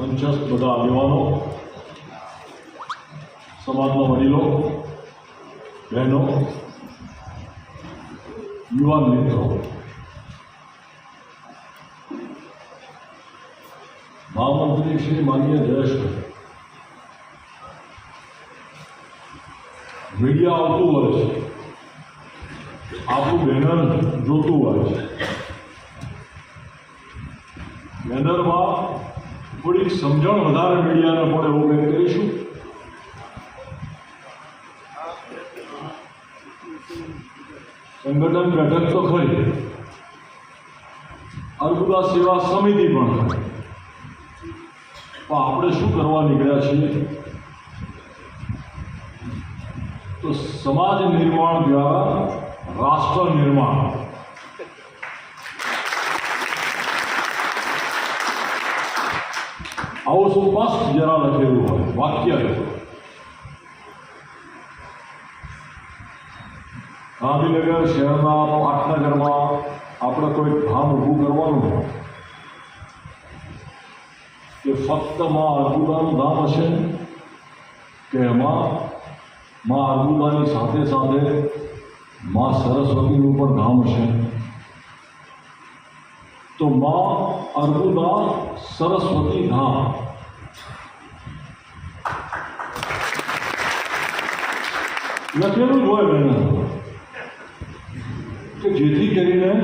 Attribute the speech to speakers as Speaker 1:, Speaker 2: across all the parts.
Speaker 1: મંચસ્થ બધા આગેવાનો સમાજના વડીલો બહેનો યુવાન મિત્રો મહામંત્રી શ્રી માન્ય જયેશભાઈ મીડિયા આવતું હોય છે આપણું બેનર જોતું હોય છે બેનરમાં થોડીક સમજણ વધારે મીડિયાને પડે એવું કંઈક કરીશું સંગઠન ઘટક તો ખરી અર્બુદા સેવા સમિતિ પણ આપણે શું કરવા નીકળ્યા છીએ તો સમાજ નિર્માણ દ્વારા રાષ્ટ્ર નિર્માણ हाउस मस्त जरा लगे हुए हैं वाक्य गांधीनगर शहर में पाटनगर में आप कोई धाम उभू करने फुदान धाम हे के अर्गुदा साथ साथ मां सरस्वती धाम हाँ तो माँ अर्बुदा सरस्वती धाम लखेलू गोय मैंने कि जेती करी ने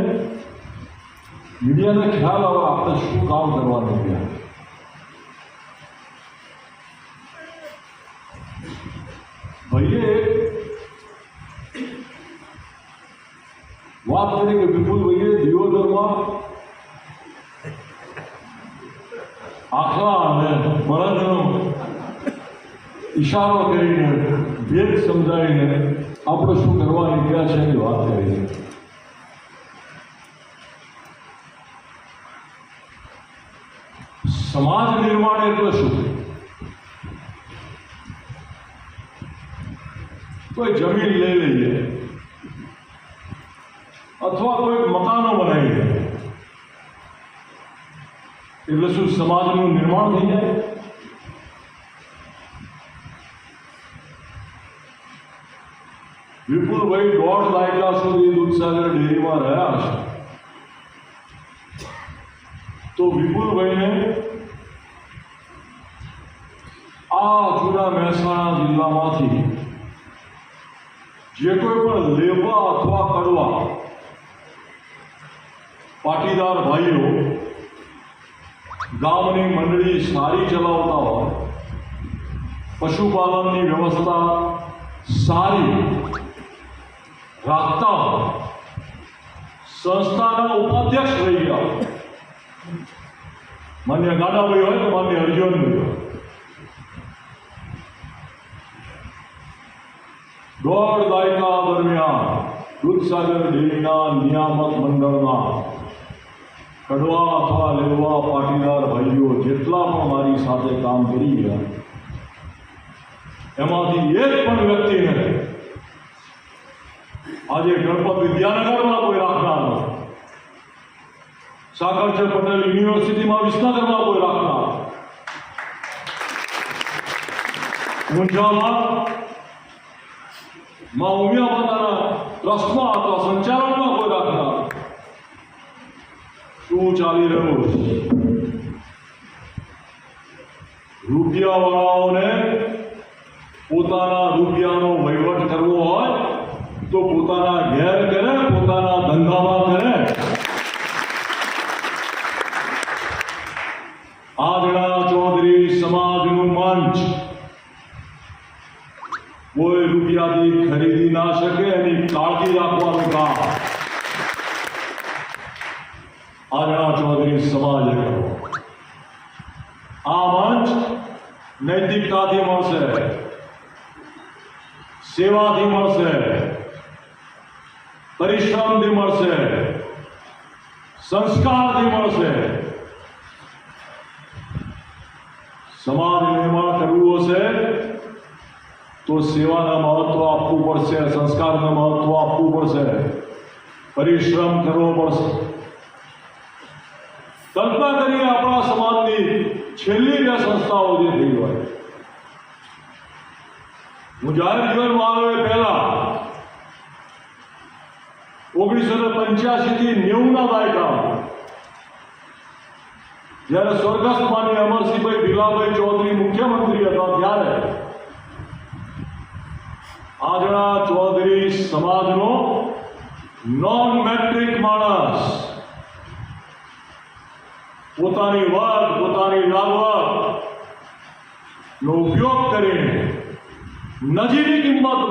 Speaker 1: मीडिया ने ख्याल और आप तक शुभ काम करवा दिया भैये बात करेंगे विपुल भैये दियो આખલા અને બળદનો ઇશારો કરીને ભેદ સમજાવીને આપણે શું કરવા નીકળ્યા છે એની વાત કરી સમાજ નિર્માણ એટલે શું કોઈ જમીન લઈ લઈએ અથવા કોઈ મકાનો બનાવી દે इसलिए सुन समाज નું નિર્માણ થઈ જાય વિપુલભાઈ ગોડલાઈ ક્લાસ સુદી ઉત્સાગર ડેરીવાળા છે તો વિપુલભાઈને આ જુના મેસણા જિલ્લામાંથી જે કોઈ પણ લેવા અપવા કરવા પાટીદાર ભાઈઓ गामनी मंडली सारी चलावता हो पशुपालन की व्यवस्था सारी राखता हो संस्था का उपाध्यक्ष रही गया मान्य गाडा भाई हो तो मान्य हरिजन भाई दौड़ दायका दरमियान दूध सागर डेरी नियामक मंडल में कड़वा था लेवा पाटीदार भाइयों जितला पर हमारी साथे काम करी गया एमा एक पन व्यक्ति ने आज गणपत विद्यानगर में कोई राखना हो साकर चंद पटेल यूनिवर्सिटी में विश्वनगर में कोई राखना मुंजामा मा उमिया बताना ट्रस्ट में संचालन में कोई राखना શું ચાલી રહ્યું છે રૂપિયાવાળાઓને પોતાના રૂપિયાનો વહીવટ કરવો હોય તો પોતાના ઘેર કરે પોતાના ધંધામાં કરે संस्कार दिवस है समाज निर्माण करुओं से तो सेवा का महत्व आपको ऊपर से संस्कार का महत्व आपको ऊपर से परिश्रम करो ऊपर कल्पना करिए अपना समाज की છેલ્લી બે संस्था हो जी थी હું जीवन मारे पहला એ પહેલા ઓગણીસો ને પંચ્યાસી या सोगस पानी अमरसीभाई बिरलाभाई चौधरी मुख्यमंत्री હતા ત્યારે આજણા चौधरी સમાજનો નોન મેટ્રિક માણસ પોતાની વાત પોતાની લાગવ લો ઉપયોગ કરે નજીની હિંમત માં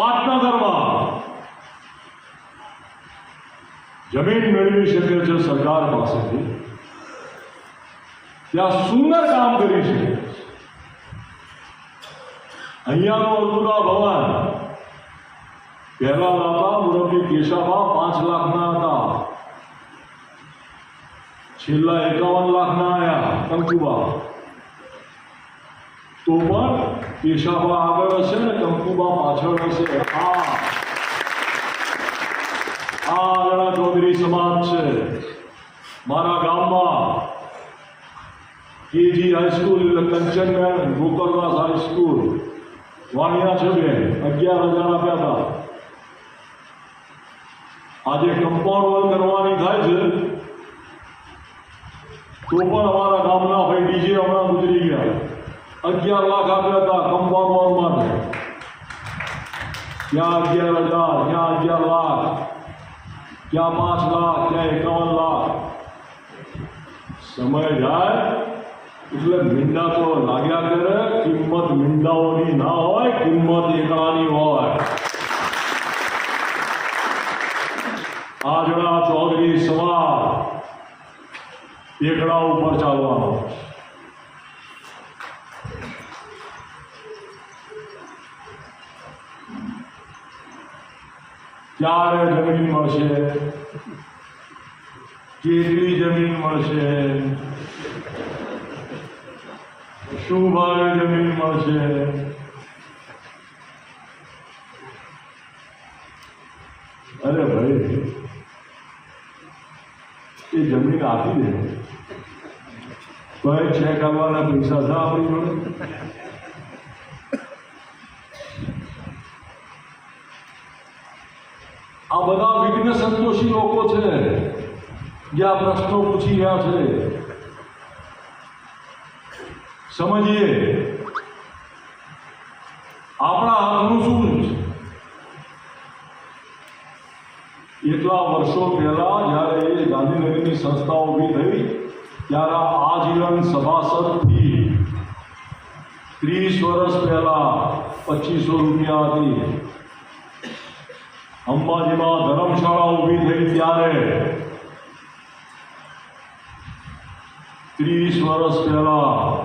Speaker 1: પાટના ધરવા जमीन मेरी सके सरकार पास थी त्या सुंदर काम करी से भवन पहला लाता मुरब्बी केशाबा पांच लाख ना था छिल्ला एकावन लाख ना आया कंकुबा तो पर केशाबा आगे कंकुबा पाछड़ वैसे हाँ આ લડા ચૌધરી સમાજ છે મારા ગામમાં KG high school Kanchangadh Gokardas high school વાણિયા છે બે અગિયાર હજાર આપ્યા હતા આજે કમ્પાઉન્ડ વોલ કરવાની થાય છે તો પણ અમારા ગામના ભાઈ ડીજે હમણાં ગુજરી ગયા અગિયાર લાખ આપ્યા હતા કમ્પાઉન્ડ વોલ માટે ક્યાં અગિયાર હજાર ક્યાં અગિયાર લાખ क्या पांच लाख क्या इक्यावन लाख समय जाए इसलिए मिंडा तो लागिया करे किमत मिंडा होनी ना हो किमत एक हो आजड़ा चौधरी समाज एकड़ा ऊपर चलवा ક્યારે જમીન મળશે કેટલી જમીન મળશે શું ભાવે જમીન મળશે અરે ભાઈ એ જમીન આપી દે ભાઈ ચેક આવવાના પૈસા હતા આપણી જોડે આ બધા વિઘ્ન સંતોષી લોકો છે જે આ પ્રશ્નો પૂછી રહ્યા છે સમજીએ આપણા હાથનું શું એટલા વર્ષો પહેલા જ્યારે ગાંધીનગરની સંસ્થા ઊભી થઈ ત્યારે આજીવન સભાસદથી ત્રીસ વર્ષ પહેલા પચીસો રૂપિયા હતી અંબાજીમાં ધર્મશાળા ઊભી થઈ ત્યારે ત્રીસ વર્ષ પહેલા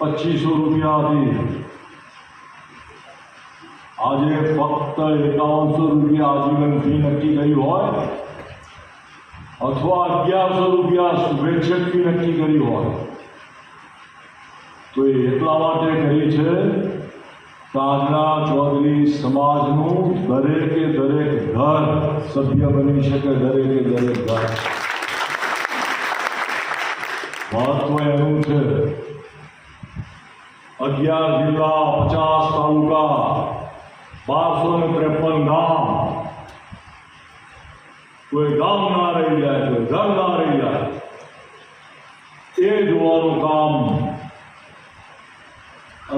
Speaker 1: પચીસો રૂપિયા હતી આજે ફક્ત એકાવનસો રૂપિયા આજીવન ફી નક્કી કરી હોય અથવા અગિયારસો રૂપિયા શુભેચ્છક ફી નક્કી કરી હોય તો એ એટલા માટે કરી છે સાંધા ચૌદલી સમાજ નું દરેક કે દરેક ઘર સભ્ય બની શકે દરેક કે દરેક ઘર બહુત એ ઊંચ 11 જિલ્લા 50 તાલુકા બાસો મે પ્રપંગા કોઈ ગામ ના રહી જાય જો જળ ના રહી જાય તે જોવાનો કામ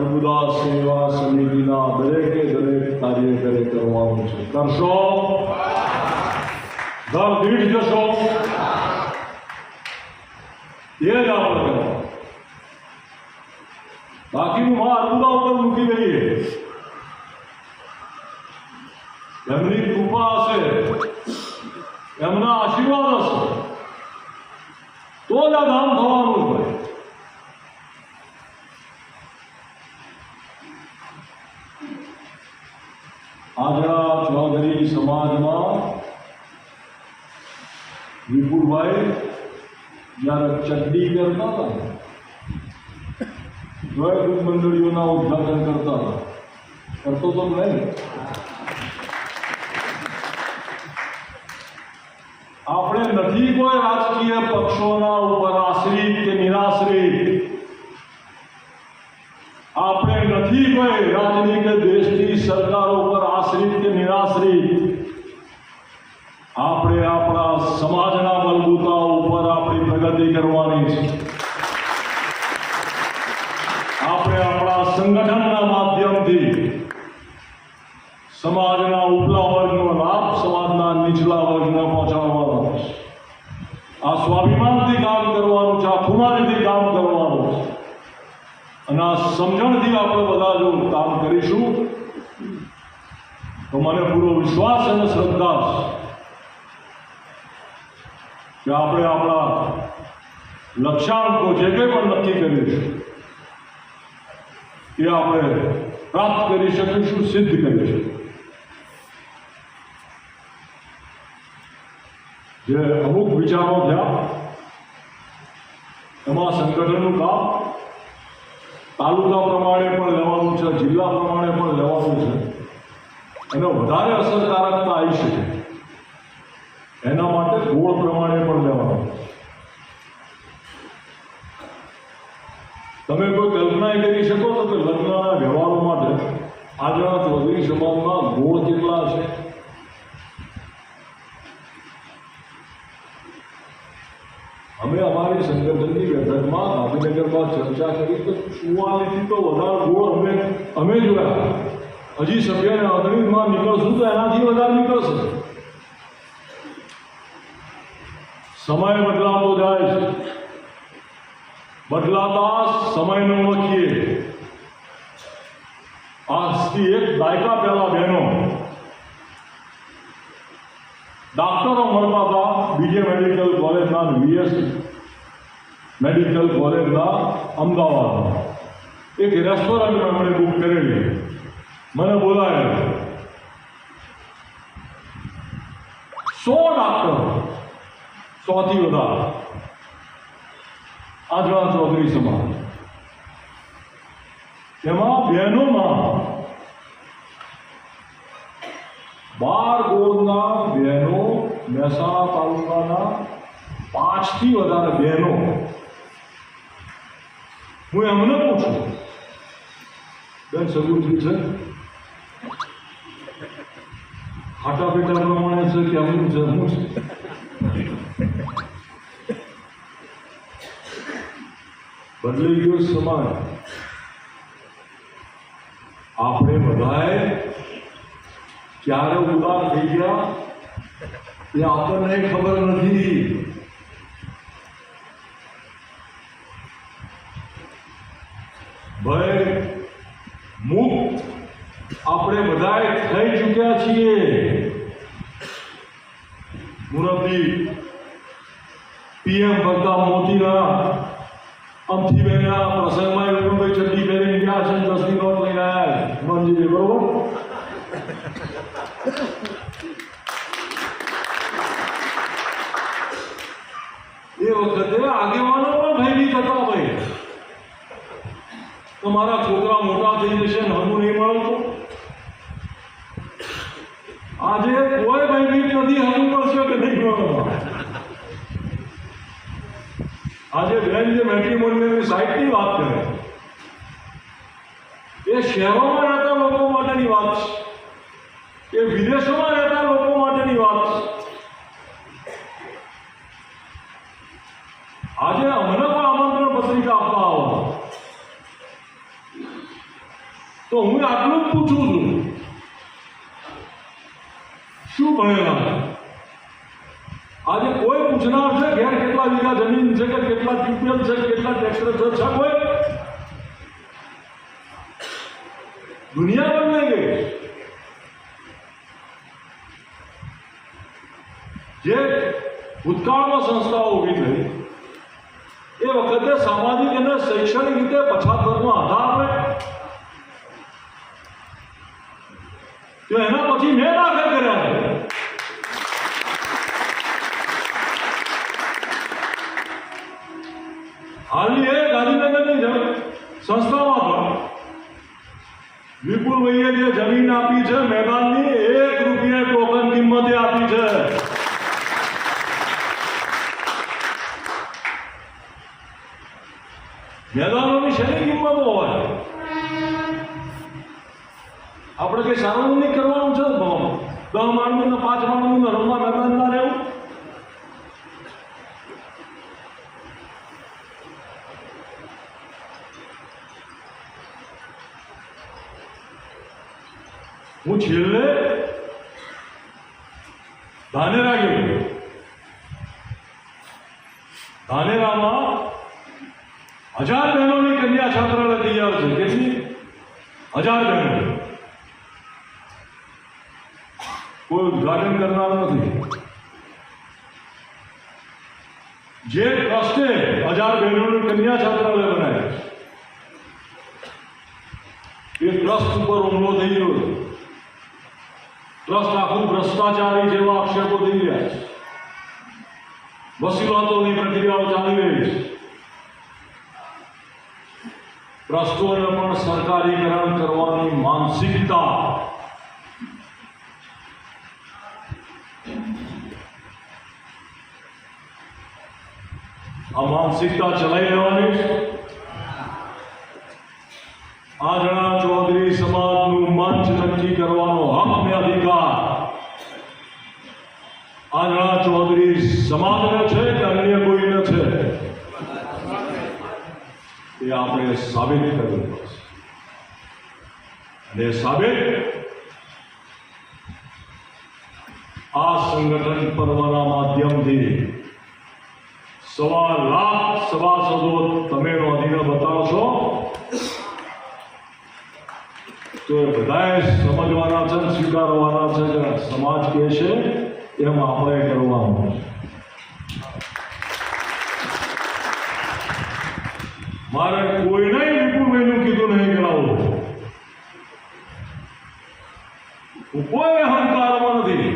Speaker 1: અર્બુદા સેવા સમિતિના દરેકે દરેક કાર્ય કરે કરવાનું છે કરશો ઘર દીઠ જશો એ જ આપણે કરવાનું બાકીનું માં અર્બુદા ઉપર મૂકી દઈએ એમની કૃપા હશે એમના આશીર્વાદ હશે તો જ આ ધામ થવાનું છે आजरा चौधरी समाज में विपुल भाई जरा चड्डी करता था जय कुछ उद्घाटन करता था करतो तो मैं अपने नहीं कोई राजकीय पक्षों पर आश्रित के निराश्रित अपने થી બે રાજનીત કે દેશી સરકારો પર આશ્રિત કે નિરાશરી આપણે આપણ સમાજના બળબુતા ઉપર આપણી પ્રગતિ કરવાની છે આપણે આપણો સંગઠનના માધ્યમથી સમાજના ઉથલાવરનો આપ સમાજના નિજલા વાગમાં પહોંચાડવાનો આ સ્વાભિમાનથી કામ કરવાનું છે સમજણ દીવા આપણે બ다가 જો કામ કરીશું તો મને પૂરો વિશ્વાસ અને શ્રદ્ધા છે કે આપણે આપળા લક્ષ્ય ઓ જે કે પર નક્કી કરીશું કે આપણે પ્રાપ્ત કરીશું શું સિદ્ધ કરીશું જે અમુક વિચારો માં અમાર સંગઠનનો કામ તાલુકા પ્રમાણે પણ લેવાનું છે જિલ્લા પ્રમાણે પણ લેવાનું છે એને વધારે અસરકારકતા આવી શકે એના માટે ગોળ પ્રમાણે પણ લેવાનું તમે કોઈ કલ્પના કરી શકો તો કે લગ્નના વ્યવહારો માટે આજના ચૌધરી સમાજમાં ગોળ કેટલા છે અમે અમારી સંગઠનની બેઠકમાં ગાંધીનગરમાં ચર્ચા કરી તો ચુવાલીસથી તો વધારે ગોળ અમે અમે જોયા હજી સભ્યને અગ્નિમાં નીકળશું તો એનાથી વધારે નીકળશે સમય બદલાતો જાય છે બદલાતા સમયનું વકીએ આજથી એક દાયકા પહેલા બહેનો डॉक्टरों भरता था बीजे मेडिकल कॉलेज ना बीएस मेडिकल कॉलेज ना अहमदाबाद एक रेस्टोरेंट में हमने बुक करे मैंने बोला है सौ डॉक्टर स्वाति बता आजवा चौधरी समाज बहनों में बार गोद મહેસાણા તાલુકાના પાંચથી વધારે બહેનો હું એમને પૂછું બેન સગું છે ખાટા પીટા પ્રમાણે છે કે એમનું છે હું છે બદલી ગયો સમાજ આપણે બધાએ ક્યારે ઉદાર થઈ ગયા જો abortion ની ખબર નધી ભય મુક આપણે બધાએ થઈ ચૂક્યા છીએ ગુરુજી પીએમ વકા મોદીના અભિવેના પ્રસંગમાં ઉપયોગ થઈ છી બેર ઇન્ડિયા સેજસલી બોલ રહ્યા છે બોલ જી બોલ तो छोकरा मोटा थी जैसे हमू नहीं मरो तो आज कोई भयभीत नहीं हमू पर शक नहीं मरो आज बहन जो मैट्रीमोनियल में साइट की बात करें ये शहरों में रहता लोगों माटे नहीं बात ये विदेशों में रहता लोगों माटे नहीं बात आज हमने તો હું આટલું પૂછું છું શું ભણેલા આજે કોઈ પૂછનાર છે ઘેર કેટલા વીઘા જમીન છે કે કેટલા ટ્યુબવેલ છે કેટલા ટેક્સર છે છે કોઈ દુનિયા બદલાઈ ગઈ જે ભૂતકાળમાં સંસ્થાઓ ઊભી થઈ એ વખતે સામાજિક અને શૈક્ષણિક રીતે પછાતમાં આધાર जी मैं ना कर रहा हूं હાલની એ ગાંધીનગરની સંસ્થામાં પણ વિપુલભાઈએ જે જમીન આપી છે મેદાનની એક રૂપિયા ટોકન કિંમતે આપી છે મેદાનોની શેની કિંમત હોય આપણે કંઈ સારું નહીં કરવાનું છે ભાવમાં દહ માણસનું ને પાંચ માણસનું રમવા ના રહેવું હું છેલ્લે ધાનેરા ગયો ધાનેરામાં હજાર બહેનોની કન્યા છાત્રાલય તૈયાર છે કેટલી હજાર બહેનો કોડ ગાળન કરનાવ ન થે જે રસ્તે હજાર બેનોની કન્યા છાત્રાઓલે બનાયે જે રસ્તો પર ઉમોલો દેયો રસ્તો આખું રસ્તા ચાલી જેવો અક્ષરો દેલ્યા વસિલા તો ની પ્રતિભાવ ચાલી લેવી રસ્તોનું પર સરકારીકરણ કરવાની માનસિકતા આ માનસિકતા ચલાવી લેવાની આ જણા ચૌધરી સમાજનું મંચ નક્કી કરવાનો હક ને અધિકાર આ જણા ચૌધરી સમાજને છે કે અન્ય કોઈ કોઈને છે એ આપણે સાબિત કરવું પડશે અને સાબિત આ સંગઠન પર્વના માધ્યમથી લા લા સવા સદોત તમે નો અધીન બતાવો છો તો બધા જ સમાજ વાના જ સિકાર વાના જ સમાજ કે છે એમાં અભય કરવા માં મારા કોઈ નઈ વિપુ મેનું કીધું નઈ ગરાઉ ઉપોય હે હંકારોનો દિ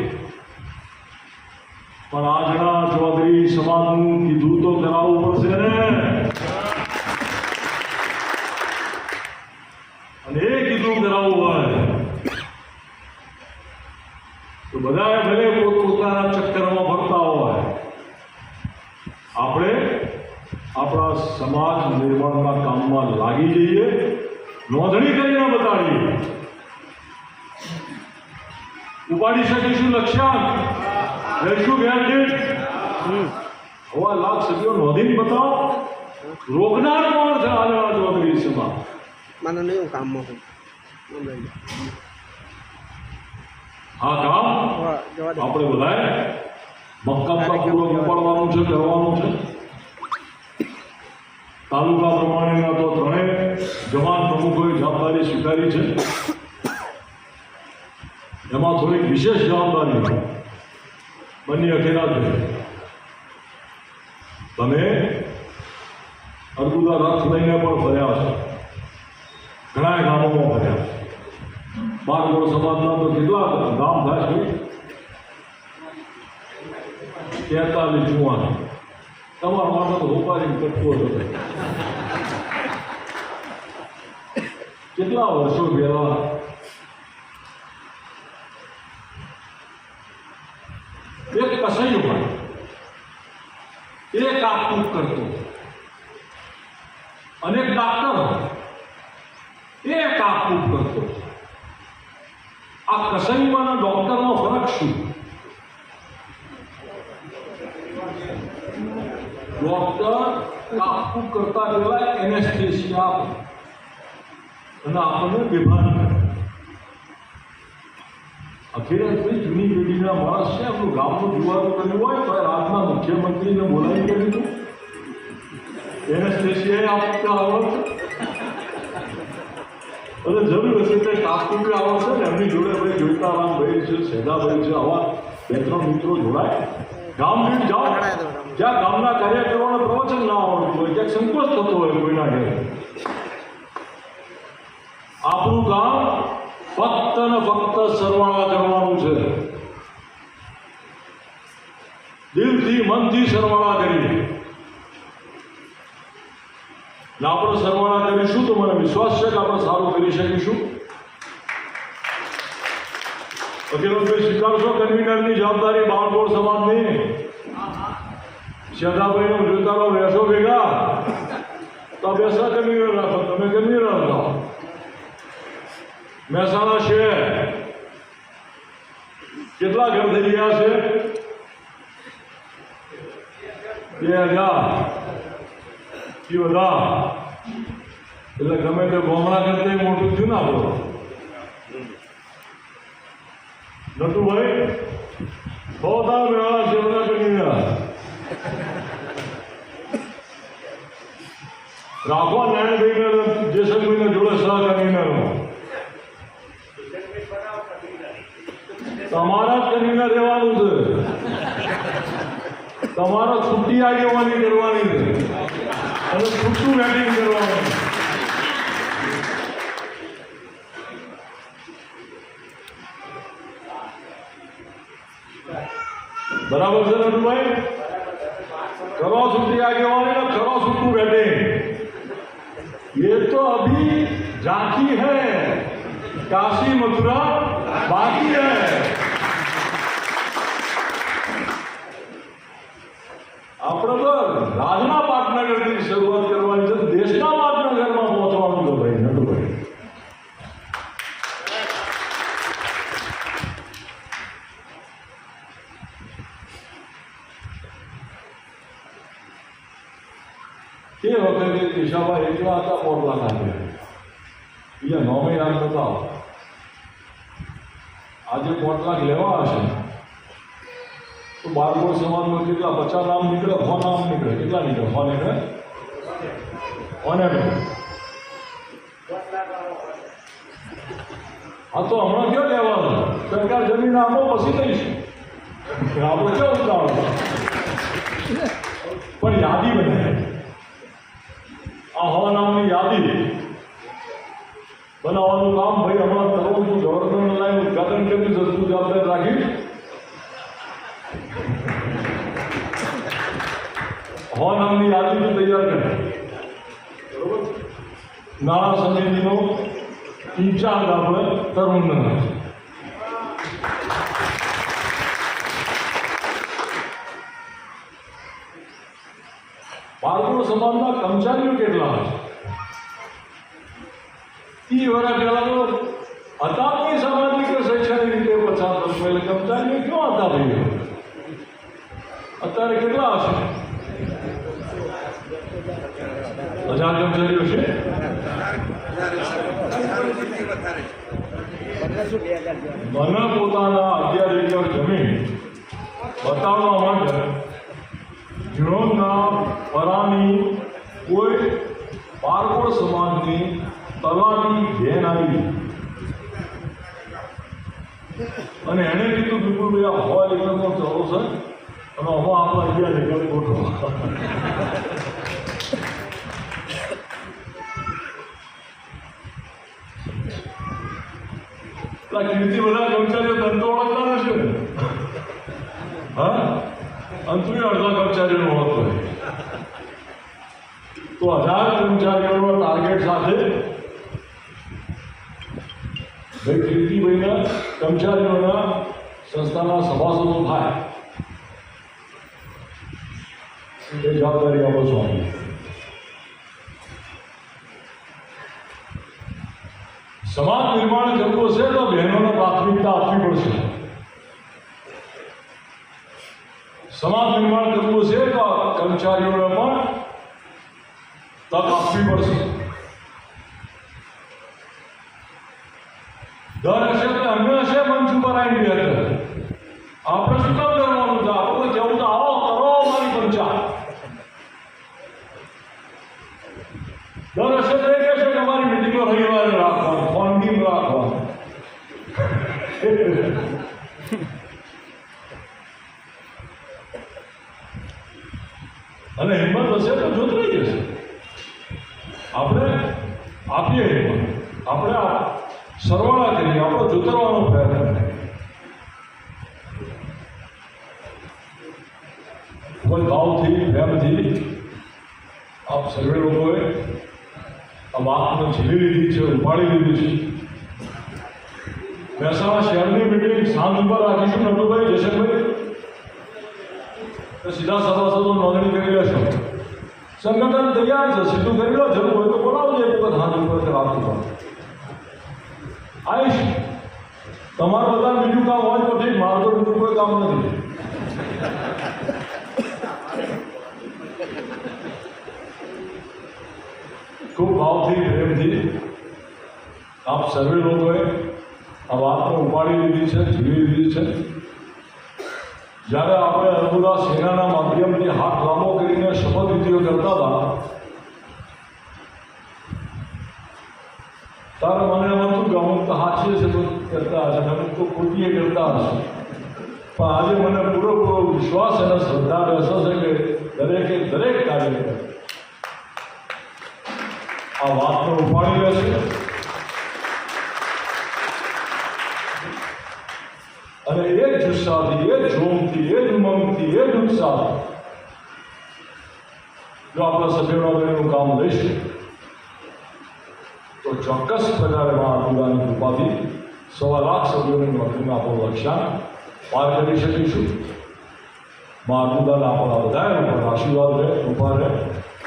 Speaker 1: અને આ જણા ચોધરી સમાનું કી દૂતો કરાઉ પરસેને અને કી દૂતો કરાઉ હોય તો બધાય ભલે પોત પોત ના ચક્કરમાં ભટતા હોય આપણે આપણો સમાજ નિર્માણના કામમાં લાગી જઈએ રોંધણી કરી ના બતાડી ઉબાડી શકે શું લક્ષણ જઈશું ગ્રેજ્યુએટ હવા લાખ સદીઓ નોંધીને બતાવો રોગનાર કોણ છે આલેવા ચૌધરી સભા
Speaker 2: મને નહીં કામમાં હું
Speaker 1: હા કામ આપણે બધાએ મક્કાપના પૂરો છે કરવાનું છે તાલુકા પ્રમાણેના તો ત્રણેય જવાન પ્રમુખોએ જવાબદારી સ્વીકારી છે એમાં થોડીક વિશેષ જવાબદારી હોય બંને અઘેરા છે તમે અર્બુદા રથ લઈને પણ ફર્યા છો ઘણા ગામોમાં ફર્યા છે બારગોળ સમાજના તો કેટલા ગામ થાય છે તેતાલીસ જુવાન તમારા માટે તો હોપારી કરતો હતો કેટલા વર્ષો પહેલાં એક કસાઈ પણ એ કાપકૂપ કરતો અનેક ડાક્ટર એ કાપકૂપ કરતો આ કસાઈમાંના ડોક્ટરનો ફરક શું ડોક્ટર કાપકૂપ કરતા પહેલા એનેસ્થેસિયા અને આપણને બેભાન અખિલેશભાઈ જૂની પેઢીના માણસ છે આપણું ગામનું જુવારું કર્યું હોય તો રાજના મુખ્યમંત્રીને બોલાવી કરી દીધું એને સ્ટેશિયાએ આપતા આવડત અને જરૂર હશે તે કાસ્તુભી આવડશે ને એમની જોડે ભાઈ જોઈતારામભાઈ છે સેદાભાઈ છે આવા બે ત્રણ મિત્રો જોડાય ગામ દીઠ જાઓ જ્યાં ગામના કાર્યકરોને પ્રવચન ના આવડતું હોય જ્યાં સંકોચ થતો હોય કોઈના ઘેર આપણું ગામ ફક્ત ને ફક્ત સરવાળા કરવાનું છે દિલથી મનથી સરવાળા કરીએ ને આપણે સરવાળા કરીશું તો મને વિશ્વાસ છે કે આપણે સારું કરી શકીશું વકીલભાઈ સ્વીકારશો કન્વીનરની જવાબદારી બાળકોળ સમાજની શ્રદ્ધાભાઈનો જોતા રહેશો ભેગા તો બેસા કન્વીનર રાખો તમે કન્વીનર રાખો મહેસાણા શહેર કેટલા ઘર થઈ ગયા છે બે હજાર એ બધા એટલે ગમે તે ગોમડા કરતા મોટું થયું ને આપણું નટુભાઈ બહુ તાર મેળા સેવના કરી રાખવા નારાયણભાઈને જેસલભાઈને જોડે સહકાર નિર્ણય તમારા કરીને રહેવાનું છે તમારા છૂટી આગેવાની કરવાની છે અને છૂટું બેટિંગ કરવાનું બરાબર છે નટુભાઈ કરો છૂટી આગેવાની ને કરો છૂટું બેટિંગ ये तो अभी झांकी है काशी मथुरा बाकी है આપણે તો રાજના પાટનગરથી શરૂઆત કરવાની છે દેશના પાટનગરમાં પહોંચવાનું તો ભાઈ ભાઈ તે વખતે દિશાભાઈ એટલા હતા મોરલા ખાતે બીજા નોમે યાદ નતા આજે પોટ લેવા હશે बारमो समान के बच्चा नाम निकले भ नाम निकले कितना निकले भ निकले हंड्रेड हाँ तो हमारा क्यों लेवल सरकार जमीन आपको बसी नहीं आप क्यों उतना पर यादी बने आहवा हाँ, नाम ने यादी बनावा काम भाई हमारा तरह को गवर्नमेंट लाइन उद्घाटन के भी जस्तु जवाबदार राखी हम अपनी आदमी को तैयार करें नारा संजय इंचा लाभ तरुण में बालपुर समाज का कर्मचारी के लाभ ती वरा के लाभ अतापी समाज के शैक्षणिक रीते पचास वर्ष पहले कर्मचारी क्यों आता भैया અત્યારે કેટલા હશે હજાર કર્મચારીઓ છે મને પોતાના અગિયાર એકર જમીન બતાવવા માટે જીણોદના પરાની કોઈ પારકોડ સમાજની તલાની બેન આવી અને એને કીધું બિલકુલ ભાઈ આ હવા પણ ચલો છે ọmọ ọmọ apá ẹgbẹ́ ẹ̀lẹ́gbẹ́ gbọdọ̀ la किती मला कर्मचारी होता तो ओळखला नसेल हा अर्धा कर्मचारी ओळखतोय तो हजार कर्मचाऱ्यांवर टार्गेट साधेल भाई कीर्ती महिना कर्मचारी होणार संस्थाना सभासद उभा समाज निर्माण करव से तो बहनों ने प्राथमिकता आपकी पड़ समाज निर्माण करव से तो कर्मचारी तक आपकी पड़ से दर से અને હિંમત હશે તો જોતરાઈ જશે આપણે આપીએ હિંમત આપણે સરવાળા કરીએ આપણે જોતરવાનો પ્રયત્ન કરીએ કોઈ ભાવથી પ્રેમથી આપ સર્વે લોકોએ આ વાતને ઝીલી લીધી છે ઉપાડી લીધી છે મહેસાણા શહેરની મિટિંગ સાંજ ઉપર રાખીશું નટુભાઈ જશનભાઈ તો સીધા સાદા સાદું નોંધણી કરી લેશો સંગઠન તૈયાર છે સીધું કરી લો જરૂર હોય તો બોલાવજો એક વખત હાજર ઉપર રાખજો આયુષ તમારું બધા બીજું કામ હોય તો ઠીક મારું તો બીજું કોઈ કામ નથી ખૂબ ભાવથી પ્રેમથી આપ સર્વે લોકોએ આ વાતને ઉપાડી લીધી છે જીવી લીધી છે જ્યારે આપણે અનુરાશ એટના માધ્યમથી હાથ લામો કરીને શબ્દ ઉપયોગ કરતાવા પર મને માત્ર ગામનો હાથ છે જે તું કરતા જવાનું પોતીએ કરતા પાજે મને પૂરો કો વિશ્વાસ અને શ્રદ્ધાનો અનુભવ છે કે દરેક દરેક કાર્ય આ વાત હું પાળી રહ્યો છું અને એ જ જુસ્સાથી એ જ જોમથી એ જ ઉમંગથી એ જ જો આપણા સભ્યોનું કામ લઈશું તો ચોક્કસ પ્રકારે મા દુર્ગાની કૃપાથી સવા લાખ સભ્યોની નોકરીનું આપણું લક્ષ્યાંક પાર કરી શકીશું મા દુર્ગાના આપણા બધા આશીર્વાદ રહે કૃપા રહે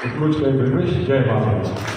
Speaker 1: એટલું જ કંઈ મેળવીશ જય માતા